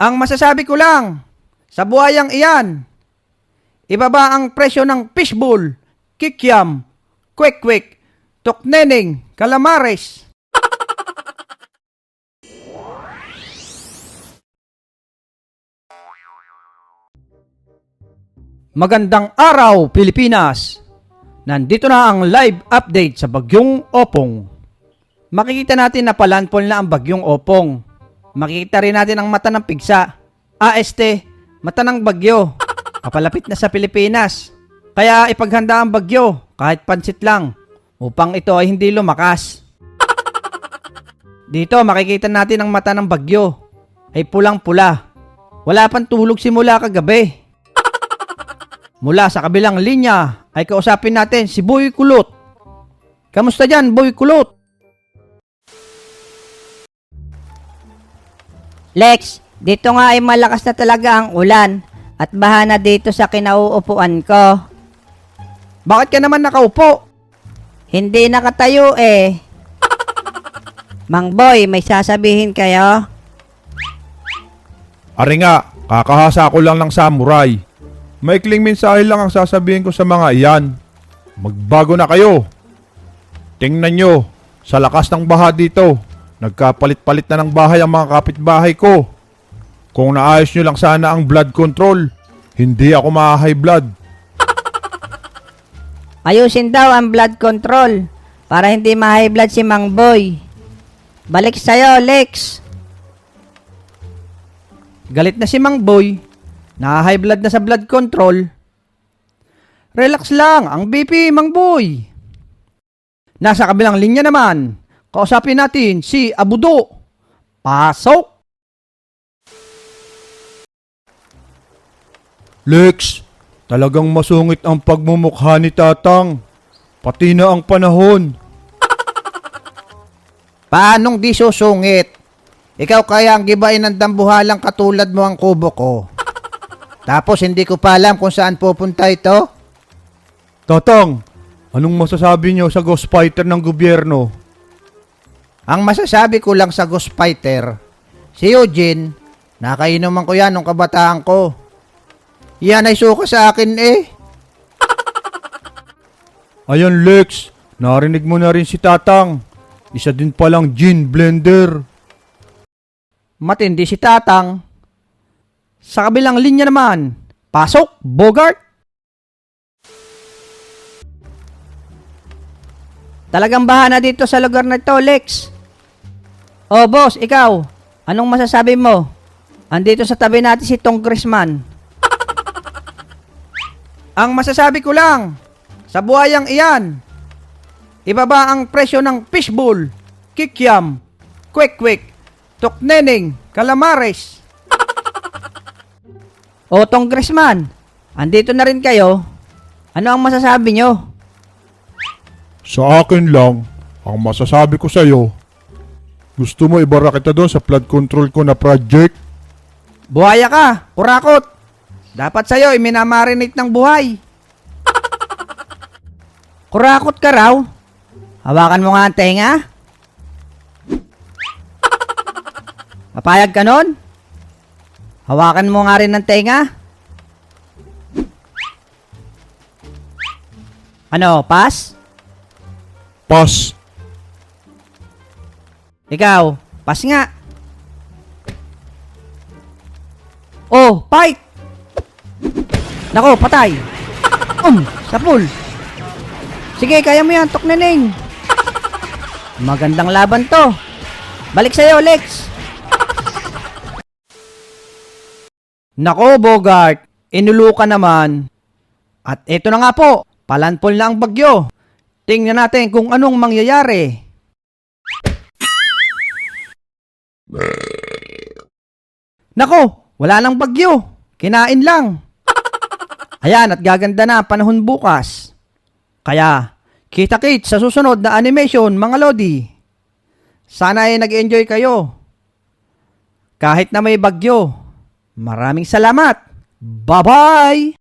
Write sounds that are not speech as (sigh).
Ang masasabi ko lang, sa buhayang iyan, ibaba ang presyo ng fishbowl, kikiam, kwek-kwek, tukneneng, calamares. Magandang araw, Pilipinas! Nandito na ang live update sa Bagyong Opong. Makikita natin na palanpol na ang Bagyong Opong. Makikita rin natin ang mata ng pigsa. Ah, este, mata ng bagyo. Kapalapit na sa Pilipinas. Kaya ipaghanda ang bagyo, kahit pansit lang, upang ito ay hindi lumakas. Dito makikita natin ang mata ng bagyo. Ay pulang-pula. Wala pang tulog simula kagabi. Mula sa kabilang linya ay kausapin natin si Boy Kulot. Kamusta dyan, Boy Kulot? Lex, dito nga ay malakas na talaga ang ulan at baha na dito sa kinauupuan ko. Bakit ka naman nakaupo? Hindi nakatayo eh. Mang Boy, may sasabihin kayo? Ari nga, kakahasa ko lang ng samurai. Maikling mensahe lang ang sasabihin ko sa mga iyan. Magbago na kayo. Tingnan nyo, sa lakas ng baha dito, nagkapalit-palit na ng bahay ang mga kapitbahay ko. Kung naayos nyo lang sana ang blood control, hindi ako ma-high blood. (laughs) Ayusin daw ang blood control para hindi ma-high blood si Mang Boy. Balik sa'yo, Lex. Galit na si Mang Boy. Na-high blood na sa blood control. Relax lang, ang BP, Mang Boy. Nasa kabilang linya naman, kausapin natin si Abudo. Pasok! Lex, talagang masungit ang pagmumukha ni Tatang. Pati na ang panahon. (laughs) Paanong di susungit? Ikaw kaya ang gibain ng dambuhalang katulad mo ang kubo ko. (laughs) Tapos hindi ko pa alam kung saan pupunta ito. Tatang, anong masasabi niyo sa ghost fighter ng gobyerno? Ang masasabi ko lang sa Ghost Fighter, si Eugene, nakainuman ko yan nung kabataan ko. Yan ay suka sa akin eh. (laughs) Ayan Lex, narinig mo na rin si Tatang. Isa din palang gin blender. Matindi si Tatang. Sa kabilang linya naman, pasok, Bogart. Talagang baha na dito sa lugar na ito, Lex. Oh, boss, ikaw. Anong masasabi mo? Andito sa tabi natin si Congressman. Ang masasabi ko lang, sa buhayang iyan, ibaba ang presyo ng fishbowl, kikiam, kwek-kwek, tukneneng, calamares. O, Congressman, andito na rin kayo. Ano ang masasabi nyo? Sa akin lang, ang masasabi ko sa'yo, gusto mo ibara kita doon sa flood control ko na project? Buhaya ka, kurakot. Dapat sa'yo, iminamarinate ng buhay. (laughs) Kurakot ka raw? Hawakan mo nga ang tenga? (laughs) Papayag ka nun? Hawakan mo nga rin ng tenga? Ano, pass? Pas. Ikaw, pass nga. Oh, fight! Nako, patay. (laughs) Um, sapul. Sige, kaya mo yan, Tokneneng. Magandang laban to. Balik sa'yo, Lex. (laughs) Nako, Bogart, inuluka naman. At eto na nga po, palanpol na ang bagyo. Tingnan natin kung anong mangyayari. Nako, wala nang bagyo. Kinain lang. Ayan, at gaganda na panahon bukas. Kaya, kita-kit sa susunod na animation, mga Lodi. Sana ay nag-enjoy kayo. Kahit na may bagyo. Maraming salamat. Bye-bye!